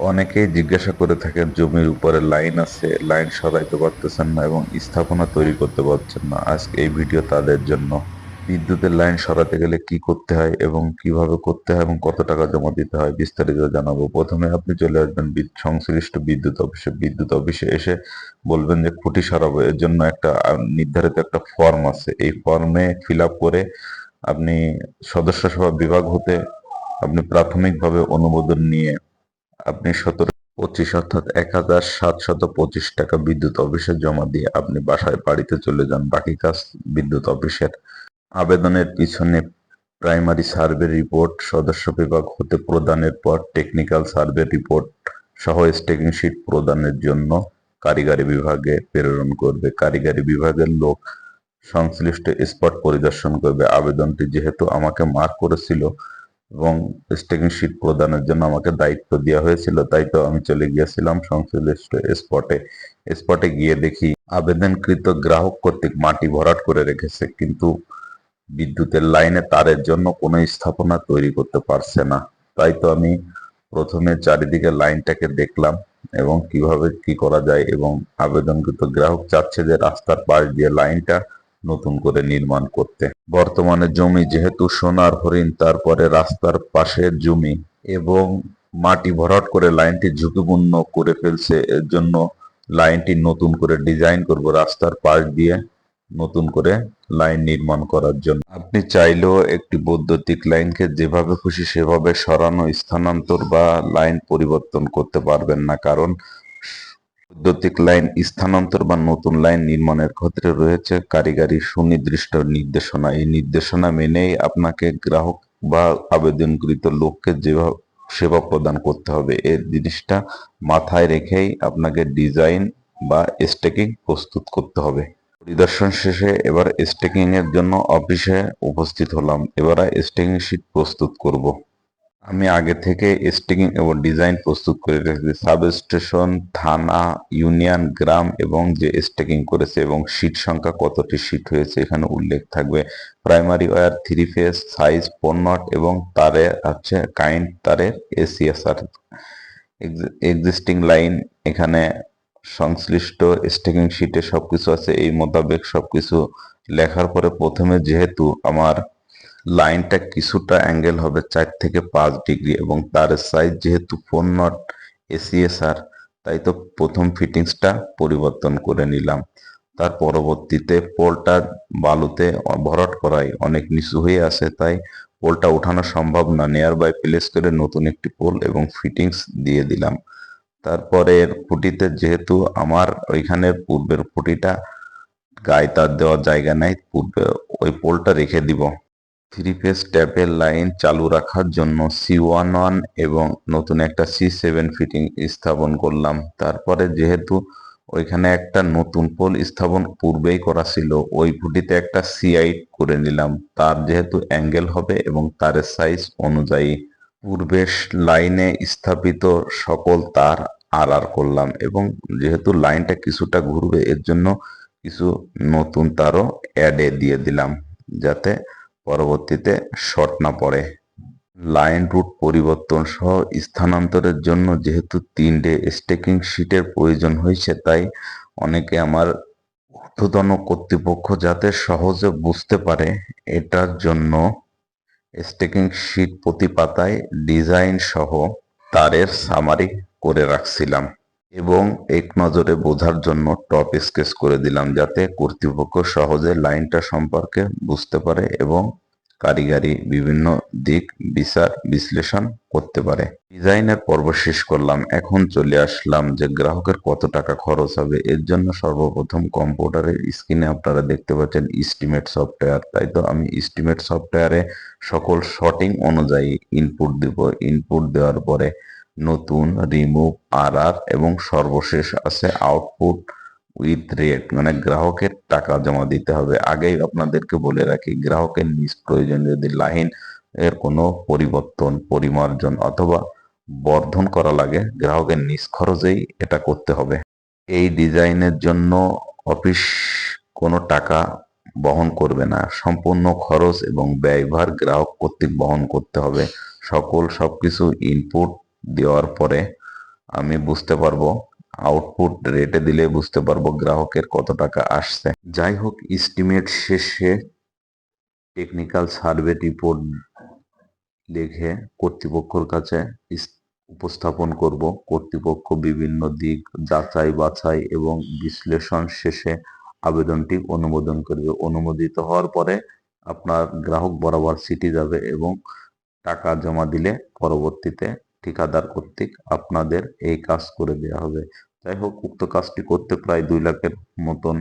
অনেকেই জিজ্ঞাসা করে থাকেন, জমির উপরে লাইন আছে, লাইন সরাইতে পারতেছেন না এবং স্থাপনা তৈরি করতে পারছেন না। আজকে এই ভিডিও তাদের জন্য। বিদ্যুতের লাইন সরাতে গেলে কি করতে হয় এবং কীভাবে করতে হয় এবং কত টাকা জমা দিতে হয় বিস্তারিত জানাব। প্রথমে আপনি চলে আসবেন সংশ্লিষ্ট বিদ্যুৎ অফিসে। বিদ্যুৎ অফিসে এসে বলবেন যে খুঁটি সরাবো। এর জন্য একটা নির্ধারিত একটা ফর্ম আছে। এই ফর্মে ফিল করে আপনি সদস্য সভা বিভাগ হতে আপনি প্রাথমিকভাবে অনুমোদন নিয়ে আপনি সতেরো পঁচিশ অর্থাৎ এক হাজার সাতশত পঁচিশ টাকা বিদ্যুৎ অফিসে জমা দিয়ে আপনি বাসায় বাড়িতে চলে যান। বাকি কাজ বিদ্যুৎ অফিসের। আবেদনের পিছনে প্রাইমারি সার্ভে রিপোর্ট সদস্য বিভাগ হতে প্রদানের পর টেকনিক্যাল সার্ভে রিপোর্ট সহ স্টেকিং শিট প্রদানের জন্য কারিগরি বিভাগে প্রেরণ করবে। কারিগরি বিভাগের লোক সংশ্লিষ্ট স্পট পরিদর্শন করবে। আবেদনটি যেহেতু আমাকে মার্ক করেছিল এবং স্টেকিং শিট প্রদানের জন্য আমাকে দায়িত্ব দেওয়া হয়েছিল, তাই তো আমি চলে গিয়েছিলাম সংশ্লিষ্ট স্পটে স্পটে গিয়ে দেখি আবেদনকৃত গ্রাহক কর্তৃক মাটি ভরাট করে রেখেছে, কিন্তু বিদ্যুতের লাইনে তারের জন্য কোনো স্থাপনা তৈরি করতে পারছে না। তাই তো আমি প্রথমে চারিদিকে লাইনটাকে দেখলাম এবং কীভাবে কি করা যায় এবং আবেদনকৃত গ্রাহক চাচ্ছে যে রাস্তার পাশ দিয়ে লাইনটা নতুন করে নির্মাণ করতে। বর্তমানে জমি যেহেতু সোনার হরিণ, তারপরে রাস্তার পাশে জমি এবং মাটি ভরাট করে লাইনটি ঝুঁকিপূর্ণ করে ফেলছে, এর জন্য লাইনটি নতুন করে ডিজাইন করব রাস্তার পাশ দিয়ে নতুন করে লাইন নির্মাণ করার জন্য। আপনি চাইলেও একটি বৈদ্যুতিক লাইনকে যেভাবে খুশি সেভাবে সরানো, স্থানান্তর বা লাইন পরিবর্তন করতে পারবেন না, কারণ বৈদ্যুতিক লাইন স্থানান্তর বা নতুন লাইন নির্মাণের ক্ষেত্রে রয়েছে কারিগরি সুনির্দিষ্ট নির্দেশনা। এই নির্দেশনা মেনেই আপনাকে গ্রাহক বা আবেদনকৃত লোককে যেভাবে সেবা প্রদান করতে হবে। এই জিনিসটা মাথায় রেখেই আপনাকে ডিজাইন বা স্টেকিং প্রস্তুত করতে হবে। পরিদর্শন শেষে এবার স্টেকিং এর জন্য অফিসে উপস্থিত হলাম। এবারে স্টেকিং শিট প্রস্তুত করব। আমি আগে থেকে স্টেকিং এবং ডিজাইন প্রস্তুত করে রেখেছি। সাব স্টেশন থানা, ইউনিয়ন, গ্রাম এবং যে স্টেকিং করেছে এবং শীট সংখ্যা কতটি শীট হয়েছে এখানে উল্লেখ থাকবে। Primary wire, three phase, size not এবং তারে আছে কাইন্ড তারের এসিএসআর এক্সিস্টিং লাইন এখানে সংশ্লিষ্ট স্টেকিং শিটে সবকিছু আছে, এই মোতাবেক সবকিছু লেখার পরে প্রথমে যেহেতু আমার লাইনটা কিছুটা অ্যাঙ্গেল হবে চার থেকে পাঁচ ডিগ্রি এবং তার সাইজ যেহেতু ফোর নট এসিএসআর তাই তো প্রথম ফিটিংসটা পরিবর্তন করে নিলাম। তার পরবর্তীতে পোলটা বালুতে ভরাট করায় অনেক নিচু হয়ে আছে তাই পোলটা ওঠানো সম্ভব না। নিয়ার বাই প্লেস করে নতুন একটি পোল এবং ফিটিংস দিয়ে দিলাম। তারপরে খুঁটিতে যেহেতু আমার ওইখানের পূর্বের খুঁটিটা গায়ে তার দেওয়ার জায়গা নাই, পূর্বে ওই পোলটা রেখে দিব। থ্রি ফেজ ট্যাপের লাইন চালু রাখার জন্য সি ওয়ান ওয়ান এবং নতুন একটা সি সেভেন ফিটিং স্থাপন করলাম। তারপরে যেহেতু ওইখানে একটা নতুন পোল স্থাপন পূর্বেই করা ছিল, ওই খুঁটিতে একটা সিআই করে নিলাম। তার যেহেতু অ্যাঙ্গেল হবে এবং তারের সাইজ অনুযায়ী পূর্বের লাইনে স্থাপিত সকল তার আর আর করলাম এবং যেহেতু লাইনটা কিছুটা ঘুরবে, এর জন্য কিছু নতুন তারও অ্যাডে দিয়ে দিলাম, যাতে পরবর্তীতে শর্ট না পড়ে। লাইন রুট পরিবর্তন সহ স্থানান্তরের জন্য যেহেতু তিনটে স্টেকিং শিটের প্রয়োজন হয়েছে, তাই অনেকে আমার ঊর্ধ্বতন কর্তৃপক্ষ যাতে সহজে বুঝতে পারে এটার জন্য স্টেকিং শিট প্রতি পাতায় ডিজাইন সহ তারের সামারি করে রাখছিলাম এবং এক নজরে বোঝার জন্য টপ স্কেচ করে দিলাম, যাতে কর্তৃপক্ষ সহজে লাইনটা সম্পর্কে বুঝতে পারে এবং কারিগরি বিভিন্ন দিক বিচার বিশ্লেষণ করতে পারে। ডিজাইনের পর্ব শেষ করলাম। এখন চলে আসলাম যে গ্রাহকের কত টাকা খরচ হবে। এর জন্য সর্বপ্রথম কম্পিউটারের স্ক্রিনে আপনারা দেখতে পাচ্ছেন ইস্টিমেট সফটওয়্যার তাই তো? আমি ইস্টিমেট সফটওয়্যারে সকল শর্টিং অনুযায়ী ইনপুট দিব। ইনপুট দেওয়ার পরে নতুন রিমুভ আর এবং সর্বশেষ আছে আউটপুট উইথ রেট মানে গ্রাহকের টাকা জমা দিতে হবে। আগেই আপনাদেরকে বলে রাখি, গ্রাহকের নিজ প্রয়োজন যদি লাইন এর কোনো পরিবর্তন, পরিমার্জন অথবা বর্ধন করা লাগে, গ্রাহকের নিজ খরচেই এটা করতে হবে। এই ডিজাইনের জন্য অফিস কোনো টাকা বহন করবে না। সম্পূর্ণ খরচ এবং ব্যয়ভার গ্রাহক কর্তৃক বহন করতে হবে। সকল সবকিছু ইনপুট দেওয়ার পরে আমি বুঝতে পারব আউটপুট রেটে দিলে বুঝতে পারব গ্রাহকের কত টাকা আসছে। যাই হোক এস্টিমেট শেষে টেকনিক্যাল সার্ভে রিপোর্ট লিখে কর্তৃপক্ষের কাছে উপস্থাপন করব। কর্তৃপক্ষ বিভিন্ন দিক যাচাই বাছাই এবং বিশ্লেষণ শেষে আবেদনটি অনুমোদন করবে। অনুমোদিত হওয়ার পরে আপনার গ্রাহক বরাবর সিটি যাবে এবং টাকা জমা দিলে পরবর্তীতে ঠিকাদার কর্তৃক আপনাদের এই কাজ করে দেওয়া হবে। যাই হোক উক্ত কাজটি করতে প্রায় দুই লাখের মতন